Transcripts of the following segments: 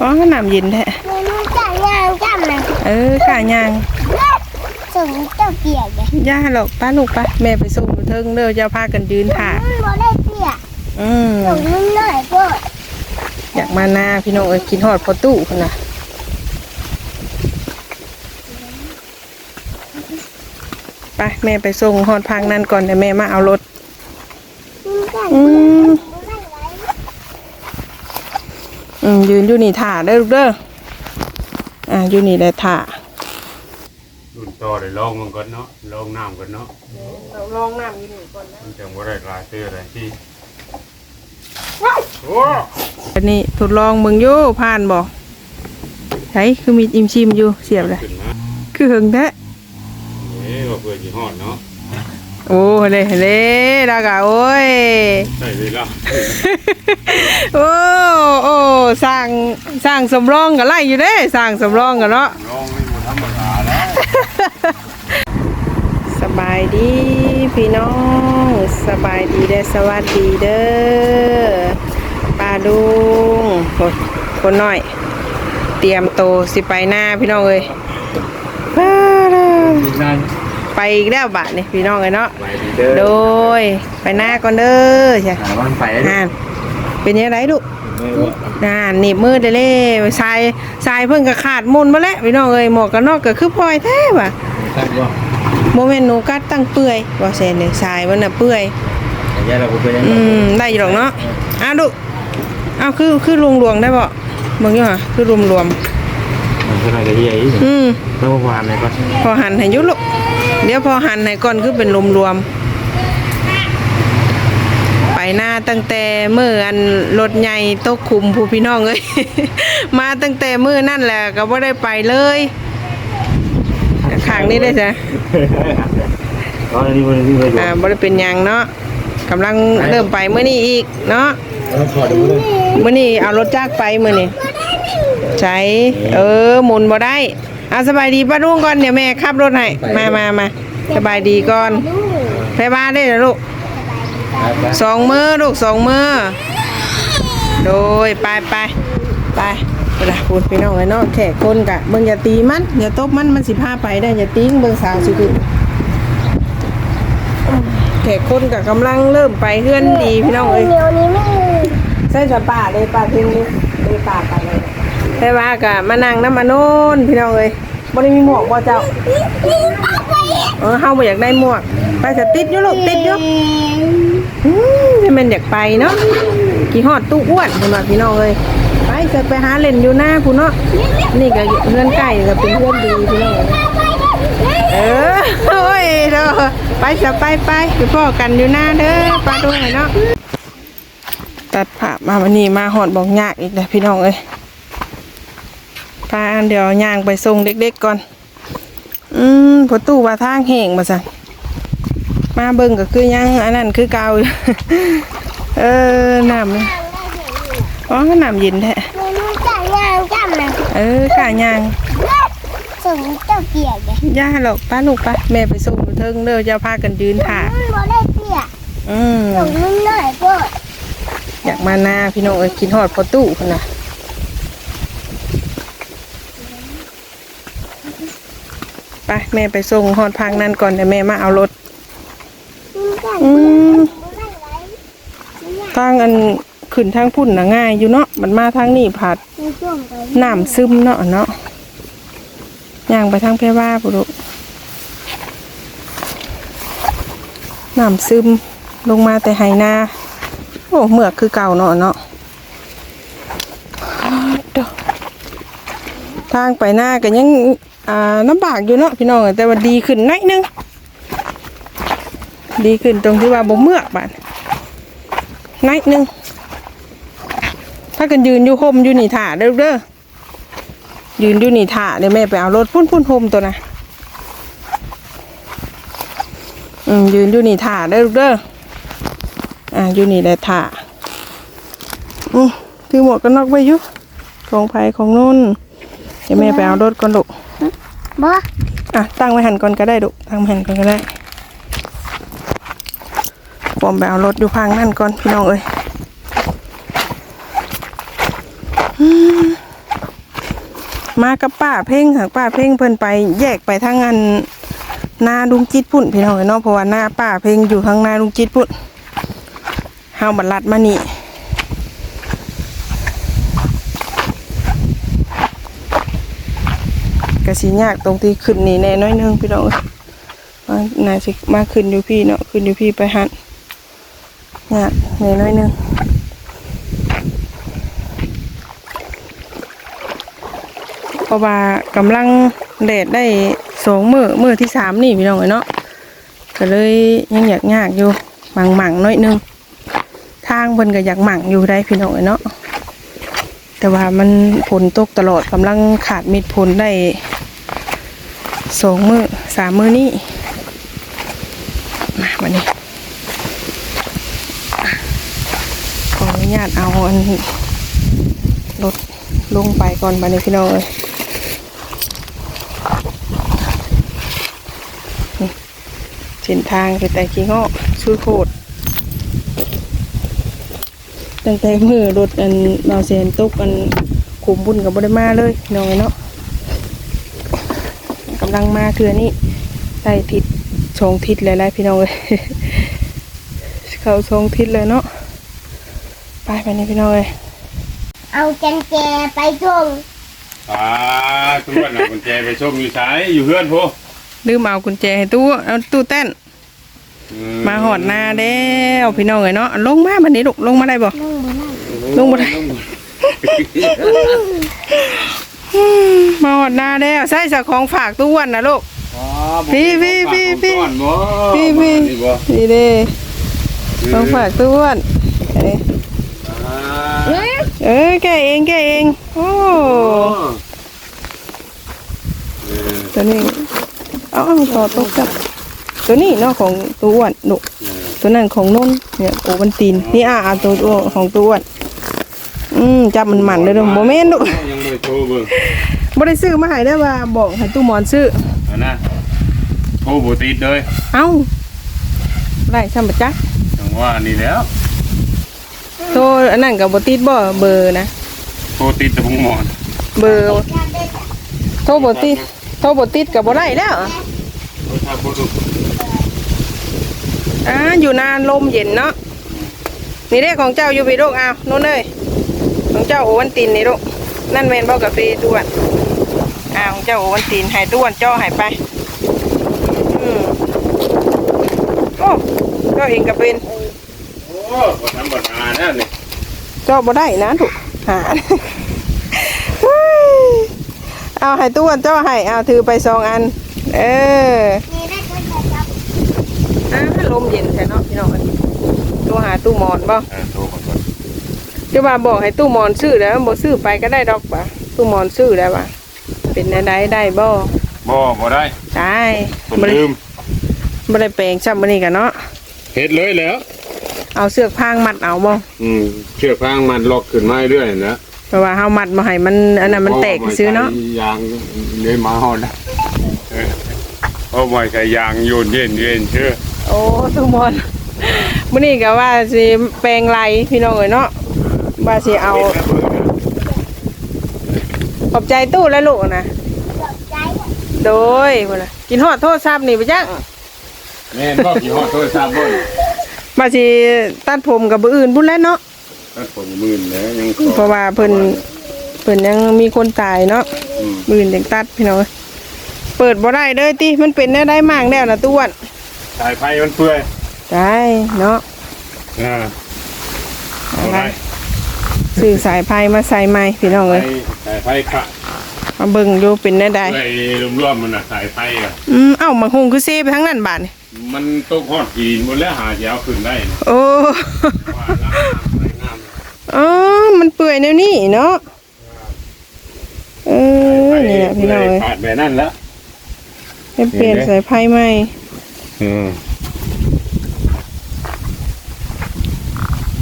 อ๋อน้ำเย็นแท้เมนูจ่ายยางจ้ำนะเออกะยางส่งเจ้าเปียกเลยย่าหรอกป้าลูกป้าแม่ไปส่งอยู่เทิงเด้อจะพากันยืนถ่ามันบ่ได้เปียกอืมส่งนุ่นหน่อยก็อยากมาหน้าพี่น้องเอ้ยกินฮอดพอตู้พุ่นน่ะไปแม่ไปส่งฮอดพังนั่นก่อนเดี๋ยวแม่มาเอารถ มันจ่าย อืม ไม่ไหว อืม ยืนอยู่นี่ถ่าเด้อลูกเด้ออ่าอยู่นี่แหละถ่ารุ่นต่อได้ลองมันก่อนเนาะลองน้ำก่อนเนาะลองน้ำอยู่นี่ก่อนนะมันจังบ่ได้กลายเตื้ออะไรที่โอ้อันนี้ทดลองเบิ่งอยู่ผ่านบ่ใช่คือมีอิมชิมอยู่เสียบเลยขึ้นมาคือหึงแท้เอ้ว่าเพื่อสิฮอดเนาะ โอ้เล่เล่ดากะโอ้ยใช่เลยล่ะโอ้โอ้สร้างสร้างสำรองกันไล่อยู่เด้สร้างสำรองกันเนาะลองนี่บ่ธรรมดาแล้วสบายดีพี่น้องสบายดีเด้อสวัสดีเด้อป้าดุงคนคนน้อย เตรียมโตวสิไปหน้าพี่น้องเอ้ยป้าดาดีนั่น ไปอีกแล้วบาทนี่พี่น้องเอ้ยเนาะไปดีเด้อโดยไปหน้าก่อนเด้อใช่หาวันไปได้อ่านเป็นยังไงลูกเด้อน่าหนีบมือเด้อเล่ทรายทรายเพิ่งก็ขาดมุนมาแล้วพี่น้องเอ้ยหมวกกันนอกก็คือพลอยแท้ว่ะครับบ่โมเมนต์หนูกัดตั้งเปื่อยว่าเซนเนี่ยทรายมันน่ะเปื่อยแต่ยาเราบ่เป็นยังอืมได้อยู่หรอกเนาะอ้าวดูอ้าวคือคือรวมรวมๆได้บ่เบิ่งอยู่ห่ะคือรวมรวมมันคืออะไรก็เฮียอีๆอืมแล้วบ่วานเลยก็พอหันให้อยุลูก เดี๋ยวพอหันให้ก่อนคือเป็นรวมรวมๆไปหน้าตั้งแต่มื้ออันรถใหญ่ตกคุมผู้พี่น้องเอ้ยมาตั้งแต่มื้อนั่นแหละก็บ่ได้ไปเลยข้างนี้ได้จ้ะก็อันนี้บ่ได้บ่ได้อ่าบ่ได้เป็นหยังเนาะกำลังเริ่มไปมื้อนี้อีกเนาะต้องขอดูเลยมื้อนี้เอารถจักรไปมื้อนี้ใช้เออหมุนบ่ได้เอาสบายดีป้าลุงก่อนเดี๋ยวแม่ขับรถให้มามามาสบายดีก่อนไปบ้านได้เหรอลูกสองมือลูกสองมือโดยไปไปไปไปละพูดพี่น้องไอ้เนาะแขกคนกะเบิ่งอย่าตีมันอย่าตบมันมันสิพาไปได้อย่าติ้งเบิ่งสาวสิคือแขกคนกะกำลังเริ่มไปเฮือนดีพี่น้องเอ้ยเหนียวนี้ไม่มีใช่จะป่าเลยป่าทิ้งเลยเลยป่าไปเลย ใช่ว่ากะมานั่งน้ำมาโน่นพี่น้องเอ้ยบ่ได้มีหมวกบ่เจ้านี่ป้าไปเออเฮาบ่อยากได้หมวก ไปจะติดอยู่ลูกติดอยู่อืมให้มันอยากไปเนาะกี่ฮอดตู้อ้วนเพิ่นว่าพี่น้องเอ้ยไปจะไปหาเล่นอยู่หน้าผู้เนาะนี่ก็เพื่อนใกล้ก็เป็นเพื่อนดีพี่น้องเออโอ้ยเด้อไปจะไปไปไปพ่อกันอยู่หน้าเด้อปลาดุงไอ้เนาะตัดผ่ามาวันนี้มาหอดบอกยากอีกแล้วพี่น้องเอ้ย พาอันเดี๋ยวย่างไปส่งเด็กๆก่อน อืมพอตู้ว่าทางแห่งมาสั่นมาเบิ่งก็คือยังอันนั้นคือเก่าอยู่เออน้ำอ๋อน้ำเย็นแท้เมนูจ่ายยางจ้ำนะเออกะยางส่งเจ้าเปียกเลยย่าหรอกป้าลูกป้าแม่ไปส่งอยู่เทิงเด้อจะพากันยืนถ่ามันบ่ได้เปียกอืมส่งนุ่นหน่อยก็อยากมาหน้าพี่น้องเอ้ยกินฮอดพอตู้พุ่นน่ะ ไปแม่ไปส่งฮอดพังนั่นก่อนเดี๋ยวแม่มาเอารถมันจ่ายอืมไม่ไหวทางอันขึ้นทางพุ่นน่ะง่ายอยู่เนาะมันมาทางนี้ผัดมีช่วงไปน้ำซึมเนาะเนาะย่างไปทางเพว่าปุรุน้ำซึมลงมาแต่ไหนาโอ้เมือกคือเก่าเนาะเนาะเด้อทางไปหน้าก็ยัง อ่าลำบากอยู่เนาะพี่น้องแต่ว่าดีขึ้นหน่อยนึง ดีขึ้นตรงที่ว่าบ่เมือกบาดหน่อยนึงถ้ากันยืนอยู่โฮมอยู่นี่ถ่าเด้อเด้อยืนอยู่นี่ถ่าเดี๋ยวแม่ไปเอารถพุ่นพุ่นโฮมตัวนะอืมยืนอยู่นี่ถ่าเด้อเด้ออ่าอยู่นี่แหละถ่าอืมถือหมวกกันน็อกไว้อยู่ของไผของนุ่นเดี๋ยวแม่ไปเอารถก่อนลูก บ่อะตั้งไว้หันก่อนก็ได้ลูตั้งไว้หันก่อนก็ได้ผมไปเอารถอยู่พังนั่นก่อนพี่น้องเอ้ยมากับป้าเพ่งหากป้าเพ่งเพิ่นไปแยกไปทางอันนาลุงจิตพุ่นพี่น้องเอ้ยเนาะเพราะว่าหน้าป้าเพ่งอยู่ทางนาลุงจิตพุ่นเฮาบัดลัดมานี่ กะสิยากตรงที่ขึ้นนี่แน่น้อยนึงพี่น้องเอ้ยว่าน่าสิมาขึ้นอยู่พี่เนาะขึ้นอยู่พี่ไปหันยากแน่น้อยนึงเพราะว่ากำลังแดดได้สองมือมือที่สามนี่พี่น้องเอ้ยเนาะก็เลยยังอยากยากอยู่หมั่งหมั่งน้อยนึงทางเพิ่นก็อยากหมั่งอยู่ได้พี่น้องเอ้ยเนาะแต่ว่ามันฝนตกตลอดกำลังขาดมิดผลได้ สองมือสามมือนี่มาวันนี้ขออนุญาตเอาอันรถลงไปก่อนบันนี้พี่น้องเอ้ยเส้นทางไปแต่ขี้เงาะชื่อโคตรตั้งแต่มือรถอันเราเสียนตกอันขุมบุญกับบริมาเลยน้อยเนาะำลังมาเทือนี้ได้ทิศชงทิศหลายๆพี่น้องเลยเข้าชงทิศเลยเนาะไปไปนี่พี่น้องเลยเอาจันแจไปส่งอ่าตัวน่ะกุญแจไปส่งอยู่สายอยู่เฮือนพ่อลืมเอากุญแจให้ตู้เอาตู้เต้น มาหอดหน้าแล้วพี่น้องเลยเนาะลงมาบันนี้ลูกลงมาได้บ่นั่งบนนั่งลงบ่ได้ มาหอดหน้าแล้วใส่สักของฝากตู้อ้วันนะลูกพี่พี่พี่พี่พี่พี่นี่บ่นี่เด้ของฝากตู้อ้วันเอ้ยอ่าเออแกเองแกเองโอ้เออตัวนี้เอาเอาต่อตกจับตัวนี้เนาะของตู้อ้วนลูกตัวนั้นของนุ่นเนี่ยโอวันตีนนี่อะอะตัวตัวของตู้อ้วน อืมจับมันหมันเลยเด้อโมเมนต์ลูกยังไม่โทรเบิ่งบ่ได้ซื้อมาให้ได้อว่าบอกให้ตู้หมอนซื้อ อันนะโทรบ่ติดเลยเอ้าได้ช่ำปะจ๊ะจังว่านี่แล้ว โทรอันนั้นกับบติดบ่เบอร์นะ โทรติดแต่บุงหมอนเบอร์โทรบติดโทรบติดกับบ่ได้แล้วโทรศัพท์บ่ถูกอ่าอยู่นานลมเย็นเนาะนี่เด้ของเจ้าอยู่พี่ลูกอ้าวนู่นเลย ของเจ้าโอวันตินนี่ลูกนั่นแม่นบ่กาแฟด้วนอ้าวของเจ้าโอวันตินให้ด้วนเจ้าให้ไปอืมโอ้เจ้าเองก็เป็นโอ้บ่ธรรมดาแล้วนี่เจ้าบ่ได้นะถูกหาเอาให้ตู้วันเจ้าให้เอาถือไปสองอัน เออนี่ได้ก็จะจับอ่าลมเย็นแท้เนาะพี่น้องตัวหาตู้หมอนบ่ จะว่าบอกให้ตู้หมอนซื้อแล้วบ่ซื้อไปก็ได้ดอกปะตู้หมอนซื้อแล้วปะเป็นอะไรได้บ่บ่บ่ได้ได้คนบ่ได้ลืมบ่ได้แปลงซ้ำมื้อนี้กันเนาะเฮ็ดเลยแล้ว เอาเสือกพางมัดเอาบ่อืมเชือกฟางมันล็อกขึ้นมาเรื่อยๆนะเพราะว่าเฮามัดบ่ให้มันอันนั้นมันแตกซื้อเนาะยางเลยมาหอดเออเอาไว้ใส่ยางโยนเย็นเย็นเชื่อโอ้ตู้หมอนมื้อนี้ก็ว่าสิแปลงไรพี่น้องเอ้ยเนาะ ว่าสิเอา ขอบใจตู้แล้วลูกนะใจโดยพุ่นน่ะกินฮอดโทรศัพท์นี่ไปจังแม่นบอกกี่หอดโทรศัพท์บ่นมาสิตัดผมกับบื้ออื่นพุ่นแล้วเนาะ ตัดผมหมื่นแล้วยังขอเพราะว่าเพิ่นเพิ่นยังมีคนตายเนาะอืมบื้ออื่นยังตัดพี่น้องเอ้ยเปิดบ่ได้เด้อติ มันเป็นแน่ได้มากแล้วนะตุ้วนสายไฟมันเปื่อยได้เนาะ อ่าเอาเอาไปได้ ซื้อสายไฟมาใส่ใหม่พี่น้องไฟเอ้ยสายไฟขะมาเบิ่งอยู่เป็นแน่ได้ไฟรวมๆมันน่ะสายไฟอะอืมเอ้ามาคงคือเซไปทั้งนั้นบาดนี่มันตกฮอดกินหมดแล้วหาสิเอาขึ้นได้นะโอ้ว่าน้ำสวยงามอ๋อมันเปื่อยแนวนี้เนาะเออนี่แหละพี่น้องเอ้ยขาดแบบนั้นแล้วให้เปลี่ยนสายไฟใหม่อืม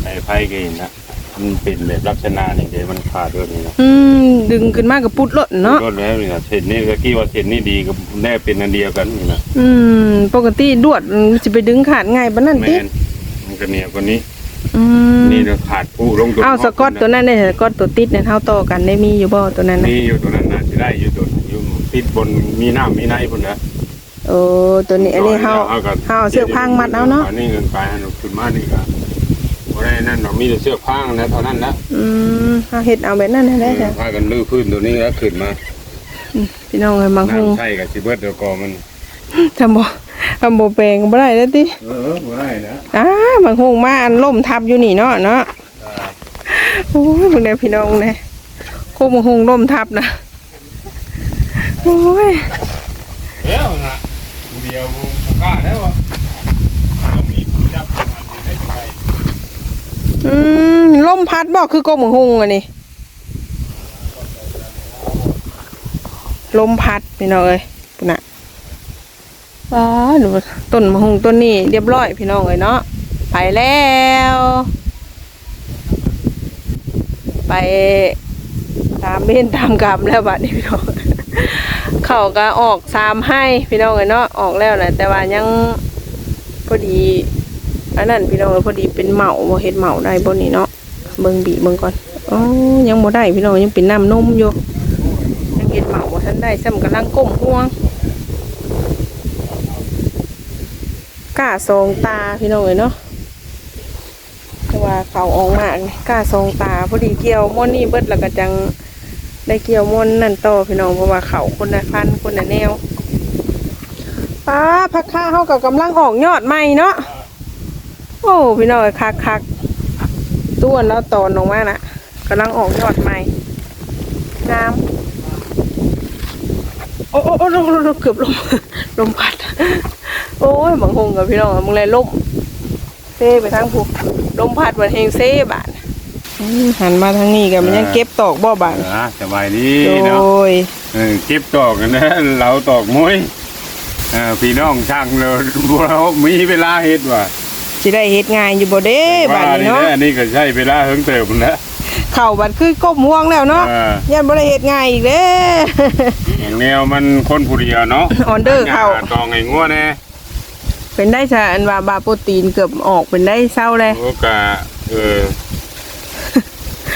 สายไฟก็เห็นนะ มันเป็นแบบลักษณะนี่เดี๋ยวมันขาดด้วยนี่นะอืมดึงขึ้นมากับปุดรถเนาะก็แล้วนี่นะเส้นนี้ก็กี่ว่าเส้นนี้ดีกับแน่เป็นอันเดียวกันนี่นะอืมปกติดวดมันจะไปดึงขาดง่ายปะนั่นแมตินมันก็เหนียวกว่านี้ออืมนี่เดี๋ยวขาดผู้ลงตัวเอ้าสกอตตัวนั้นเนี่ยสกอตตัวติดเนี่ยเท่าต่อกันได้มีอยู่บ่ตัวนั้นน่ะนี่อยู่ตัวนั้นน่ะที่ได้อยู่ตัวอยู่ติดบนมีน้ำมีในพุ่นนะโอ้ตัวนี้อันนี้เฮาเฮาเอาเสื้อพางมัดเอาเนาะอันนี้เงินไปให้เราขึ้นมานี่ก็ บ่ได้นั่นดอกมีแต่เสื้อพางนะเท่านั้นนะอืมเฮาเฮ็ดเอาแบบนั้นให้ได้จ้ะพากันลื้อพื้นตัวนี้แล้วขึ้นมาพี่น้องเอ้ยบางฮงน้ำใช่กับสิเบิดเดี๋ยวกอมันทำบ่ทำบ่แปลงบ่ได้แล้วติเออบ่ได้นะอ้าบางฮงมาอันล่มทับอยู่นี่เนาะเนาะโอ้ยพวกเนี้พี่น้องเนี่ยโคกบางฮงล่มทับนะโอ้ยเดี๋ยวนะเดียวบ่กล้าแล้วอะต้องมีผู้จับมันให้ได้ อืมลมพัดบ่คือโกกบางฮงอันนี้ลมพัดพี่น้องเอ้ยปุ่นน่ะว้าดูต้นมะฮงต้นนี้เรียบร้อยพี่น้องเอ้ยเนาะไปแล้ว ไปตามเบนตามกรรมแล้วบัดนี้พี่น้องเขาก็ออกสามให้พี่น้องเอ้ยเนาะออกแล้วนะแต่ว่ายังพอดี อันนั้นพี่น้องเอ้ยพอดีเป็นเหมาบ่เฮ็ดเหมาได้บ่นี่เนาะเบิ่งบีเบิ่งก่อนอ๋อยังบ่ได้พี่น้องยังเป็นน้ำนมอยู่ยังเฮ็ดเหมาบ่ทันได้ซ้ำกำลังก้มห่วงกล้าสองตาพี่น้องเอ้ยเนาะเพราะว่าเขาออกมากนี่กล้าทรงตาพอดีเกี่ยวม่อนนี่เบิดแล้วก็จังได้เกี่ยวม่อนนั่นต่อพี่น้องเพราะว่าเขาคนละพันคนละแนวป้าพักข้าเขากับกำลังออกยอดใหม่เนาะ อ้พี่น้องคักคักต้วนแล้วตอนลงมาน่ะกำลังออกยอดใหม่งามโอ้โอ้โอ้ลมลมเกือบลมลมพัด โอ้ยบางคงกับพี่น้องมึงเลยล่มเซ่ไปทางผูลมพัดมันเฮงเซ่บาดอืมหันมาทางนี้กันมันยังเก็บตอกบ่บาดอ่าสบายดีเนาะเก็บตอกกันนะเราตอกมวยพี่น้องช่างเลยเรามีเวลาเฮ็ดว่ะ สิได้เฮ็ดงานอยู่บ่เด้บาดว่านี้นี่เนาะนะอันนี้ก็ใช้เวลาเฮิงเติบนะเข่าบัดคือก้มห่วงแล้วเนาะเออยันบ่ได้เฮ็ดงานอีกเด้อย่างแนวมันคนผู้เดียวเนาะออเดอร์เข้าหตองไอ้งัวแน่เป็นได้ซะอันว่าบาโปรตีนเกือบออกเป็นได้เศร้าเลยโอกะเออ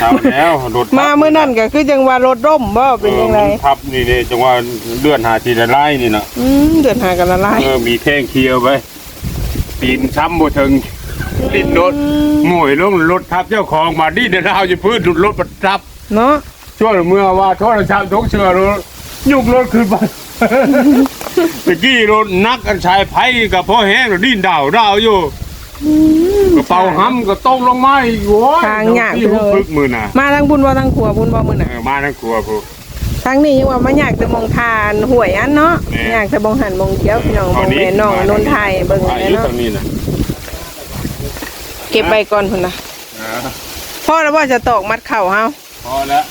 เอาแล้วรถมาเมื่อนั้นก็คือจังว่ารถร่มบ่เป็นจังไดออมันทับนี่เด้จังว่าเลื่อนหาทีละไล่นี่น่ะอืมเดือนหากันละลายเออมีแท่งเคียวไป ปีนช้ำบ่ถึงดิ้นรถหมวยลงรถทับเจ้าของมาดิ้นเดาวจะพื้นหลุดรถประทับเนาะช่วงเมื่อว่าโทรศัพท์ทุกเชือรถยุกรถขึ้นไปตะกี้รถนักกันชายไผ่กับพ่อแห้งแล้วดิ้นดาวดาวอยู่กระเป๋าห้ำก็ตกลงมาอีกโว้ยทางยากที่เลผมยพึกมือน่ะมาทางบุญบ่ทางขัวบุญบ่มื้อเอน่ะอมาทั้งครัวพู ทางนี้ยังว่ามันอยากจะมองทานหวยอันเนาะแน่อยากจะมองหันมองเกี้ยวพี่น้องมองแม่น้องนนไทยเบิ่งอาเลยยุเนาะตรงนี้น่ะเก็บใบก่อนพุ่นนะอ่าพ่อแล้วว่าจะตอกมัดเข่าเฮาพอแล้ว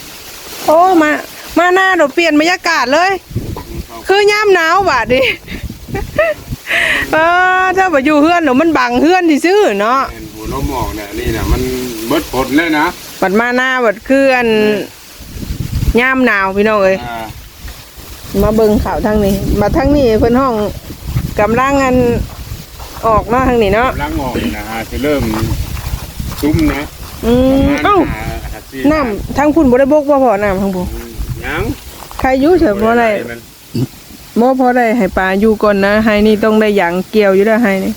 โอ้มา มาหน้าเดี๋ยวเปลี่ยนบรรยากาศเลย คือย่ำหนาวบาดดิเออถ้าไปอยู่เฮือนหนูมันบังเฮือนที่ซื้อเนาะเป็นหัวล้มหมอกเนี่ยนี่น่ะมันเบิดผลเลยนะ บัดมาหน้าบัดคืออัน ย่ำหนาวพี่น้องเอ้ยอ่ามาเบิ่งข่าวทางนี้ มาทางนี้เพิ่นห้องกำลังอันออกเนาะทางนี้เนาะล้างออกนี่นะฮะจะเริ่มซุ้มนะอืมเอ้าหาสี่น้ำทางพุ่นบ่ได้บกบ่พอน้ำทางพุ่นยังใครอยู่เฉยบ่ได้มันบ่พอได้ให้ปลาอยู่ก่อนนะให้นี่ต้องได้หยังเกี่ยวอยู่แล้วให้นี่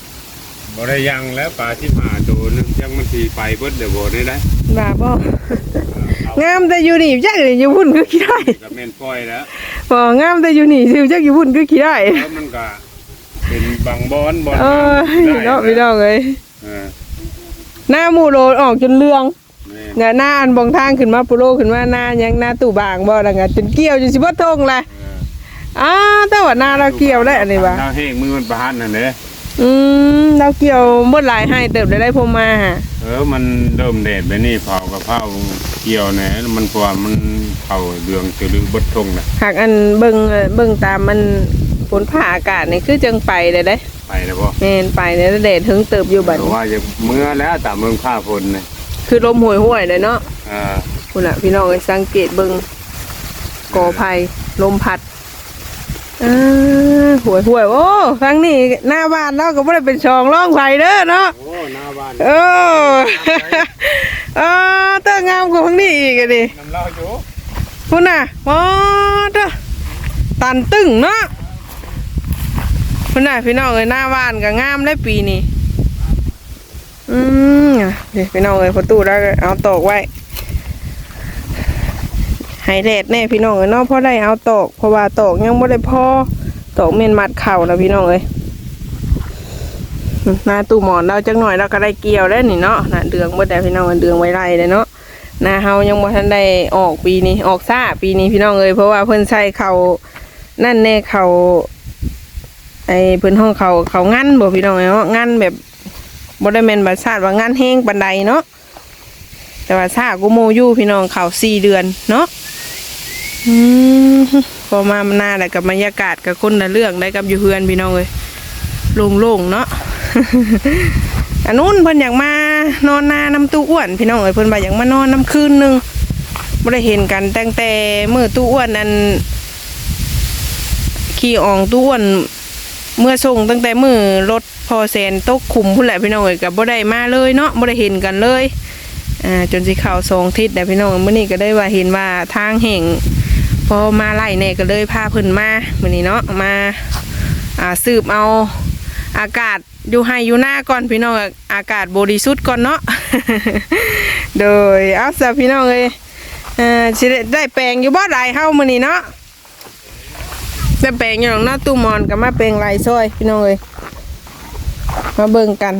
บ่ได้ยังแล้วปลาที่มาโดนนึงยังมันสีไปเบิดเดี๋ยวบ่ได้ได้ว่าบ่เอา งามแต่อยู่นี่จักเลยอยู่พุ่นคือขี้ได้กับแม่นปล่อยแล้วบ่งามแต่อยู่นี่สิจักอยู่พุ่นคือขี้ได้แล้วมันก็เป็นบางบอนบอนเออได้เนาะพี่น้องเอ้ยเออหน้าหมู่โลออกจนเรืองแม่เนี่ยหน้าอันบองทางขึ้นมาปุโรขึ้นมาหน้ายังหน้าตู้บางบ่ดังอะจนเกี่ยวจนสิบ่ทงเลยเอออ้าแต่ว่าหน้าเราเกี่ยวได้อันนี้ว่ะเอาเฮงมือมันประหันนั่นเด้ อืมเราเกี่ยวเบิดหลายให้เติบได้ได้พมมาหะเออมันเริ่มแดดไปนี่เผากับเผาเกี่ยวเนี่ยมันกว่ามันเผาเดืองจะลือเบดทงน่ะหากอันเบิ่งเอ่อเบิ่งตามมันฝนผ่าอากาศนี่คือจังไปเลยเด้ไปแล้วบ่แม่นไปเนี่ยแดดถึงเติบอยู่บัดเพราะนี้ว่าจะเมื่อแล้วแต่เมืองข้าพลเนี่ยคือลมห่วยห่วยๆเลยเนาะอ่าคุณน่ะพี่น้องเอ้ยสังเกตเบิ่งกอไผ่ลมพัด อ่าหวยหวยโอ้ฟังนี่หน้าบ้านเราก็ไม่ได้เป็นช่องร่องไฟเด้อเนาะโอ้หน้าบ้านเออเออเตองามกว่าฟังนี่อีกอะดิน้ำเหล้าอยู่พุ่นน่ะมอเด้อตันตึงเนาะพุ่นน่ะพี่น้องเอ้ยหน้าบ้านก็งามได้ปีนี้อืมเดี๋ยวพี่น้องเอ้ยประตูแล้วก็เอาตอกไว้ ให้แดดแน่พี่น้องเอ้ยเนาะเพราะได้เอาตอกเพราะว่าตอกยังไม่ได้พอตอกเมนมัดเข่าแล้วพี่น้องเอ้ยหน้าตู้หมอนเราจังหน่อยเราก็ได้เกี่ยวแล้นี่เนาะน่ะเดืองบ่ได้พี่น้องเอ้ยเดืองไว้ไรเลยเนาะนาเฮายังบ่ทันได้ออกปีนี้ออกซ่าปีนี้พี่น้องเอ้ยเพราะว่าเพิ่นใช้เขานั่นแน่เขาไอ้เพิ่นห้องเขาเขางั้นบ่พี่น้องเอ้ยเนาะงั้นแบบบ่ได้แม่นบัดชาติว่างานแห้งปานใดเนาะ แต่ว่าซากูโมยู่พี่น้องเขาสี่เดือนเนาะอืมพอมามันหน้าแล้วกับบรรยากาศกับคนละเรื่องได้กับอยู่เฮือนพี่น้องเอ้ยโล่งๆเนาะอันนู้นเพิ่นอยากมานอนนาน้ำตู้อ้วน พี่น้องเอ้ยเพิ่นว่าอยากมานอนน้ำคืนหนึงบ่ได้เห็นกันตั้งแต่เมื้อตู้อ้วนนั้นขี่อองตู้อ้วนเมื่อส่งตั้งแต่มือรถพอแสนตกขุมพุ่นแหละพี่น้องเอ้ยก็บ่ได้มาเลยเนาะบ่ได้เห็นกันเลย อ่าจนสิเข้าสองทิศแต่พี่น้องมื้อนี้ก็ได้ว่าเห็นว่าทางแห่งพอมาไล่แน่ก็เลยพาเพิ่นมามื้อนี้เนาะมาอ่าสืบเอาอากาศอยู่ให้อยู่หน้าก่อนพี่น้องอากาศบริสุทธิ์ก่อนเนาะโดยเอาซะพี่น้องเอ้ยเอ่อสิได้ได้แปลงอยู่บ่หลายเฮามื้อนี้เนาะได้แปลงอยู่หรอกเนาะตู้มอนก็มาแปลงลายซอยพี่น้องเอ้ยมาเบิ่งกัน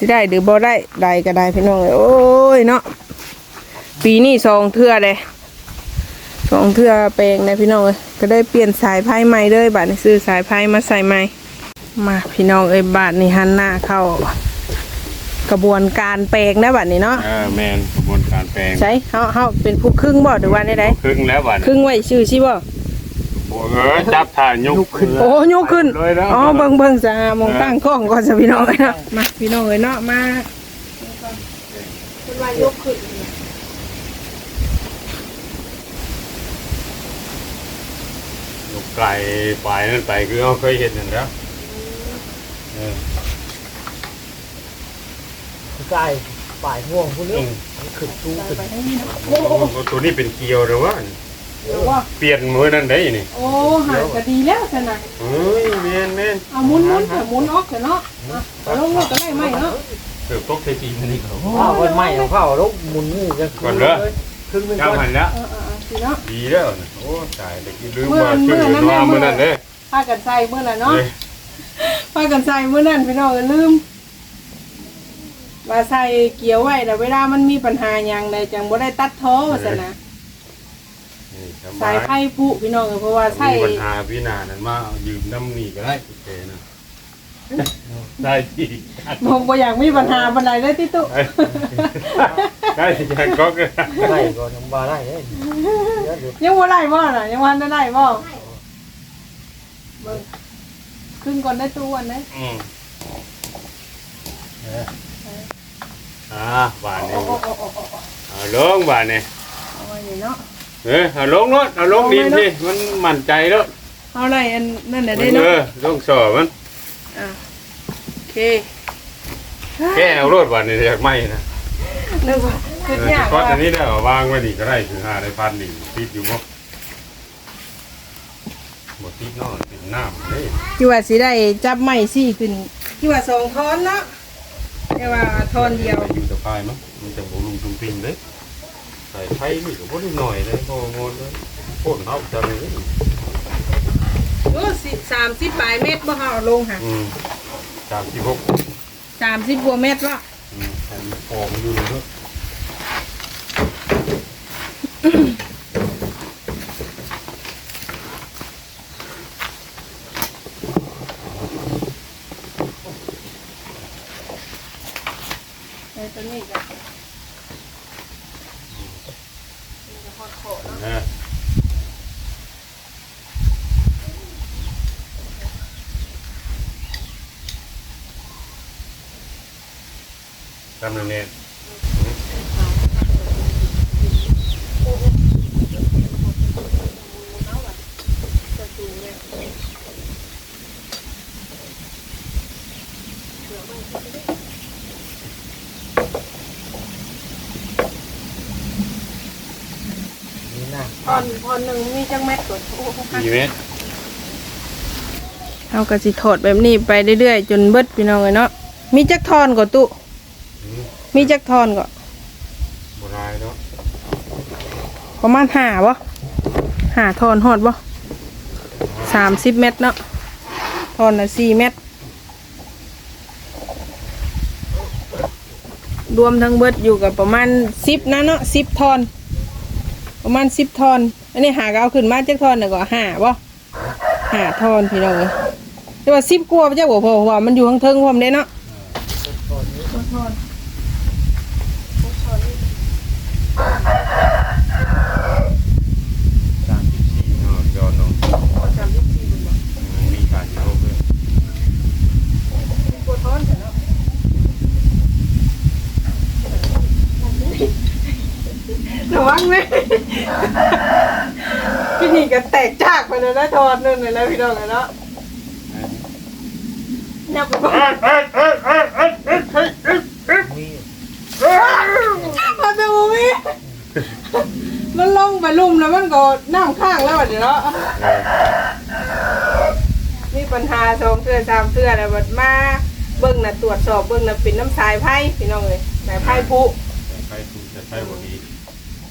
สิได้หรือบ่ได้ได้ก็ได้พี่น้องเอ้ยโอ้ยเนาะปีนี้สองเทื่อเลยสองเทื่อแปลงนะพี่น้องเอ้ยก็ได้เปลี่ยนสายไพ่ใหม่เลยบัดนี้ซื้อสายไพ่มาใส่ใหม่มาพี่น้องเอ้ยบาทนี่หันหน้าเข้ากระบวนการแปลงนะบัดนี้เนาะเออแมนกระบวนการแปลงใช่เฮาเฮาเป็นผู้ครึ่งบ่หรือว่าได้ไดครึ่งแล้วบัดครึ่งไว้ชื่อชิบ่ โอ้เออจับถ่ายยกขึ้น โอ้ยกขึ้นเลยแล้วอ๋อเบิ่งเบิ่งจะมองตั้งกล้องก่อนจะพี่น้องเอ้ยเนาะมาพี่น้องเอ้ยเนาะมาคุณว่ายกขึ้นยกไกลปลายนั่นไปคือเขาเคยเห็นนั่นแล้วเออใช่ป่ายม่วงพวกนี้มันขึ้นตู้ขึ้นไปทางนี้เนาะโอ้โหตัวนี้เป็นเกลียวหรือว่า เดี๋ยวว่าเปลี่ยนมือนั่นได้นี่โอ้หายก็ดีแล้วซั่นน่ะเฮ้ยแมนแมนเอาหมุนหมุนเถอะหมุนออกเถอะเนาะอะเอาลงลงก็ได้ไหมเนาะเติบตกเทจีมันนี่เขาข้าววันใหม่ของข้าวลูกมุนนี่จะก่อนเด้อครึ่งหนึงเจ้าก่อนหันแล้วเออเออเออสิเนาะดีแล้วนะโอ้ตายเด็กลืมเมื่อว่าชื่อเมื่อนั้นว่าแม่มือนั่นเด้พากันใส่เมื่อน่ะเนาะเอ้ยพากันใส่เมื่อนั้นพี่น้องก็ลืมว่าใส่เกี่ยวไว้แต่เวลามันมีปัญหาอย่างใดจังบ่ได้ตัดท้อว่าซั่นนะ นี่สสายบายไฟปุพี่น้องเอ้ยเพราะว่าใส่มีปัญหาพี่นานั่นมาเอายืมน้ำนี่ก็ได้โอเคนะได้ที่บ่บ่อยากมีปัญหาปานใดเลยติตุได้ที่แกก็ก็ได้ก่อนน้ำบาได้เลยเดี๋ยวเดี๋ยวยังบ่ได้บ่น่ะยังบ่ทันได้บ่เบิ่งขึ้นก่อนได้ตู้อันนี้อืมเอออ่าบาทนี่โอ้โอ้โอ้โอ้โอ้เอาลงบาทนี่เอาไว้นี่เนาะ เออเอาลงรถเอาลงดินสิมันมั่นใจแล้วเอาอะไรอันนั่นน่ะเอได้เนาะอลงสอบมันอะโอเคแก้เอารถบาทนี่อยากไหมนะนึกว่าเอคืออยากก็ว่าอันนี้ได้เอาวางไว้นี่ก็ได้ถึงห้าได้พันนี่ติดอยู่บ่บ่ติดเนาะติดน้ำเด้ที่ว่าสิได้จับไม้ซี่ขึ้นที่ว่าสองทอนเนาะแต่ว่าทอนเดียวอยู่สะพายมั้งมันจะบ่ลุงตุ้งติ้งเด้ ใส่ไฟนี่ก็บ่ได้หน่อยเลยพอหมดเลยโคตรเอาจังเลยโอ้สิสามสิบปลายเมตรบ่เฮาเอาลงค่ะอืมสามสิบหกสามสิบกว่าเมตรละอืมแต่มันฟองอยู่เลยเนอะไอ้ตัวนี้ก็ำนำเนียนพอนพอนหนึ่งมีจังแม่ตัวโอ้โหค่ะกี่เมตรเอากระสิถอดแบบนี้ไปเรื่อยๆจนเบิดพี่น้องเลยเนาะมีจักทอนก็ตุ มีจักทอนก่อนบรายเนาะประมาณห้าบ่ห้าทอนหอดบ่สามสิบเมตรเนาะทอนละสี่เมตรรวมทั้งเบิดอยู่กับประมาณสิบนะเนาะสิบทอน ประมาณสิบทอน อันนี้หากเอาขึ้นมาจักทอนน่ะก็ห้าบ่ห้าทอนพี่น้องเลยแต่ว่าสิบกว่าเจ้าบ่พอเพราะว่ามันอยู่ข้างเทิงพร้อมเด้เนาะสามสิบสี่เนาะยอดเนาะมีการโยกเลย ระวังไหมพี่นี่ก็แตกจากไปเลยนะทอนนึงเลยนะพี่น้องเลยเนาะนับไปบ่มีมาดูมิมันลงไปลุ่มแล้วมันก็น้ำข้างแล้วบัดนี้เนาะมีปัญหาสองเทื่อสามเทื่อแล้วบัดมาเบิ่งน่ะตรวจสอบเบิ่งน่ะเป็นน้ำสายไพ่พี่น้องเลยสายไพ่ผุ ใช้ถูกจะใช้บดี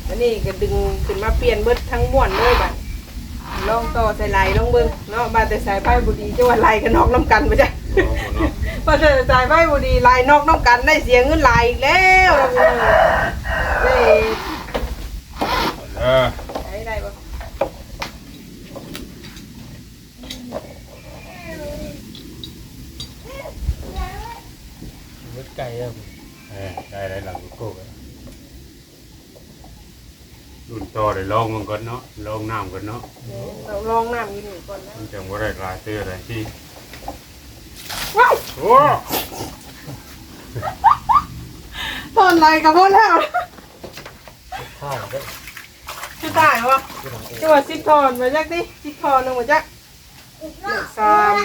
อันนี้ก็ดึงขึ้นมาเปลี่ยนเบิดทั้งม้วนเลยบัดลองต่อใส่ไหลลองเบิ่งเนาะบาดแต่สายไพ่บุดีจะว่าไหลกันนอกน้ำกันไปจ้ะเนาะพอเจอสายไฟบุดีลายนอกน้องกันได้เสียเงินลายอีกแล้วเราได้เออใช้ได้ปะรถไก่แล้วเออได้ได้หลังโก้กัน รุ่นต่อได้ลองมันก่อนเนาะลองน้ำก่อนเนาะเราลองน้ำกินหนึ่งก่อนนะมันจังว่าได้ลายเตื้ออะไรที่ว้ายโอ้ตอนไรกับพ่อแล้วข้าวก็จะตายวะจะว่าสิบทอนมาจักดิสิบทอนหนึ่งมาจักหนึ่งสาม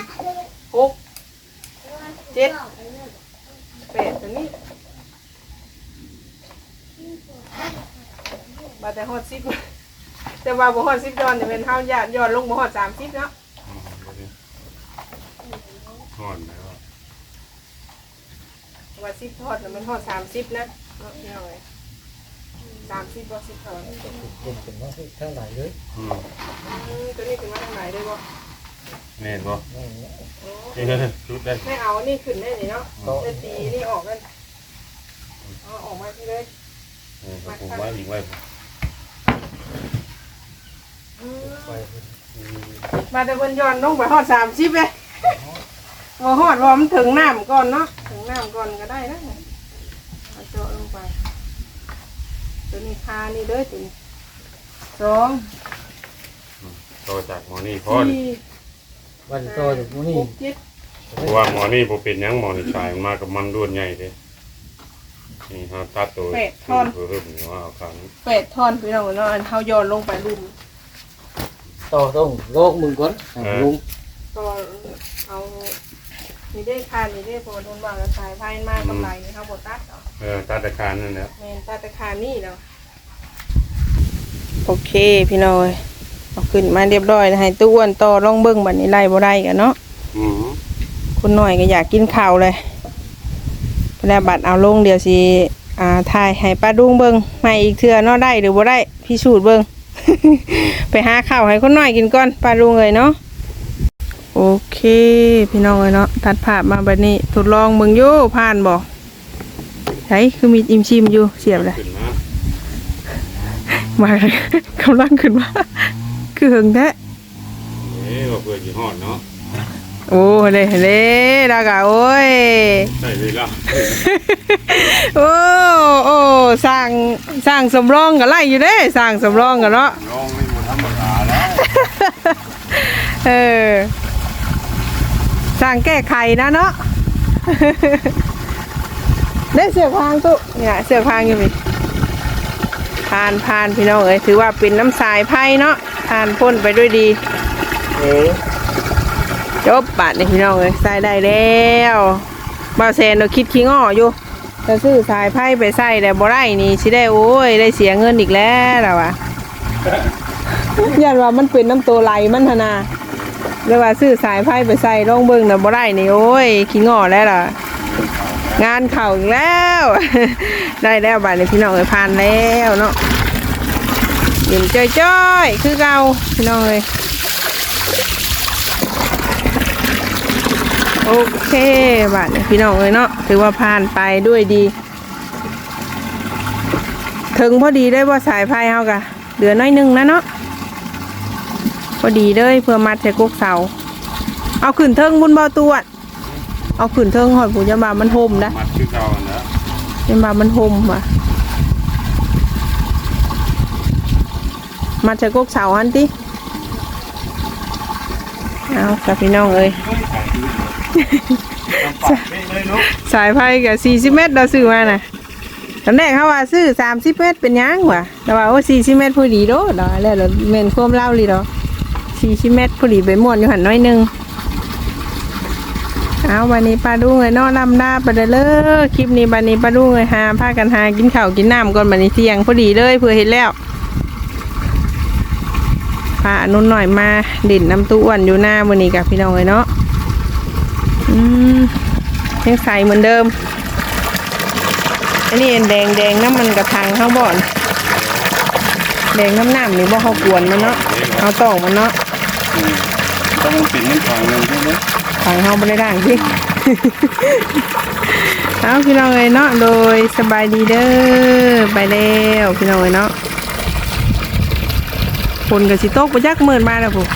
หกเจ็ดแปดตัวนี้ มาแต่ฮอดสิบแต่ว่าบ่ฮอดสิบทอนจะเป็นเท่าญาติย้อนลงบ่ฮอดสามสิบเนาะห่อนแล้วว่าสิบทอดน่ะมันทอดสามสิบนะเนาะพี่น้องเอ้ยสามสิบบ่สิบทอดเย็นเป็นว่าทั้งหลายเลยอืมอืมตัวนี้ขึ้นมาทางไหนได้บ่แม่นบ่แม่เนี่ยนี่ชุดได้ไม่เอานี่ขึ้นได้นี่เนาะจะตีนี่ออกกันเอาออกมาที่เลย เออผมว่าหญิงไว้อืมไป มาแต่บนย้อนลงไปทอดสามสิบเลยบ่ฮอดว่ามันถึงน้ำก่อนเนาะถึงน้ำก่อนก็ได้นะเอาเจาะลงไป ตัวนี้คานี่เด้อตัวนี้สองต่อจากหมอนี่พอสี่วันโตจากพวกนี้หกเจ็ดเพราะว่าหมอนี่บ่เป็นหยังหมอนี่ชายมากับมันด้วนใหญ่เด้นี่ฮะตัดตัวเพิ่มนี่ว่าเอาครั้งแปดท่อนพี่น้องเนาะอันเท้าย้อนลงไปลุ่ม โตต้องโลกมึงก่อนลุงก็เอานี่ได้คานี่ได้พอโดนวางกระสายไพ่มากกำไรนี่ครับบตัดเอาเออตัดตะการนั่นแหละแมนตัดแต่คานี่เนาะโอเคพี่น้อยเอาขึ้นมาเรียบร้อยแล้วให้ตู้อ้วนต่อลองเบิ้งบัดนี้ไล่บ่ได้กันเนาะอือคุณหน่อยก็อยากกินข้าวเลยแล้วบัดเอาลงเดี๋ยวสิอ่าถ่ายให้ป้าดุ้งเบิ้งใหม่อีกเทื่อเนาะได้หรือบ่ได้พี่สูตรเบิ้ง ไปหาข้าวให้คนหน่อยกินก่อนป้าดุ้งเลยเนาะโอเค พี่น้องเลยเนาะตัดภาพมาแบบนี้ทดลองเบิ่งอยู่ผ่านบอกใช่คือมีอิมชิมอยู่เสียบเลยขึ้นมามากำลังขึ้นมาคือหึงแท้เอ้ว่าเพื่อสิฮอดเนาะ โอ้เลยเลยดากะโอ้ยใส่เลยล่ะโอ้โอ้สร้างสร้างสำรองกันไล่อยู่เด้สร้างสำรองกันเนาะน้องไม่บ่ธรรมดาแล้วเออสร้างแก้ไขนะเนาะได้เสือกพางตุเนี่ยเสือกพางอยู่พี่ผ่านผ่านพี่น้องเอ้ยถือว่าเป็นน้ำสายไพ่เนาะผ่านพ้นไปด้วยดี เอ๋ จบบาทนี่พี่น้องเอ้ยใส่ได้แล้วบาวแซนเราคิดขี้ง้ออยู่จะซื้อสายไพ่ไปใส่แต่บ่ได้นี่สิได้โอ้ยได้เสียเงินอีกแล้วล่ะวะยันว่ามันเป็นน้ำตัวไหลมันหนาเรียกว่าซื้อสายไพ่ไปใส่ร่องเบิ้งน่ะบ่ได้นี่โอ้ยขี้งอแล้วล่ะงานเข่าอีกแล้ว ได้แล้วบาดนี้พี่น้องเอ้ยผ่านแล้วเนาะเย็นจ้อยๆคือเก่าพี่น้องเอ้ย โอเคบาดนี้พี่น้องเอ้ยเนาะถือว่าผ่านไปด้วยดี ถึงพอดีได้ว่าสายไพ่เฮากะเหลือน้อยหนึงนะเนาะพอดีเลยเพื่อมัดใส่กกเสาเอาขึ้นเทิงบุญบ่ตรวจเอาขึ้นเทิงหอยผู้ยามามันห่มนะมัดคือเก่านะยามามันห่มว่ะมัดใส่กกเสาหันติเอากับพี่น้องเอ้ย ปากเลยเนาะสายไพ่กับสี่สิบเมตรเราซื้อมาน่ะตอนแรกเขาว่าซื้อสามสิบเมตรเป็นหยังวะแต่ว่าโอ้สี่สิบเมตรพอดีโดดอกแล้วเราเมนความเล่าเลยดอกสี่สิบเมตรพอดีไปม่วนอยู่หันน้อยหนึงเอาวันนี้ปลาดุ้งเลยเนอนลำดาไปเลยเลยคลิปนี้วันนี้ปลาดุ้งเลยหาพากันหากินข้าวกินน้ำก่อนวันนี้เที่ยงพอดีเลยเพื่อเห็นแล้วพาอนุ่นหน่อยมาดิ่นน้ำตู้อ้วนอยู่หน้าวันนี้กับพี่น้องเลยเนาะอืม ยังใส่เหมือนเดิม อันนี้แดงแดงน้ำมันกระทังข้างบ่อน แดงน้ำน้ำนี่บ่เขากวนมันเนาะเอาตองมันเนาะต้องเป็นน้ำทางนึงใช่ไหมทางเขาไม่ได้ด่างพี่เอาพี่น้องเลยเนาะโดยสบายดีเด้อไปแล้วพี่น้องเลยเนาะฝนกับสิตกไปจักหมื่นมาแล้วผม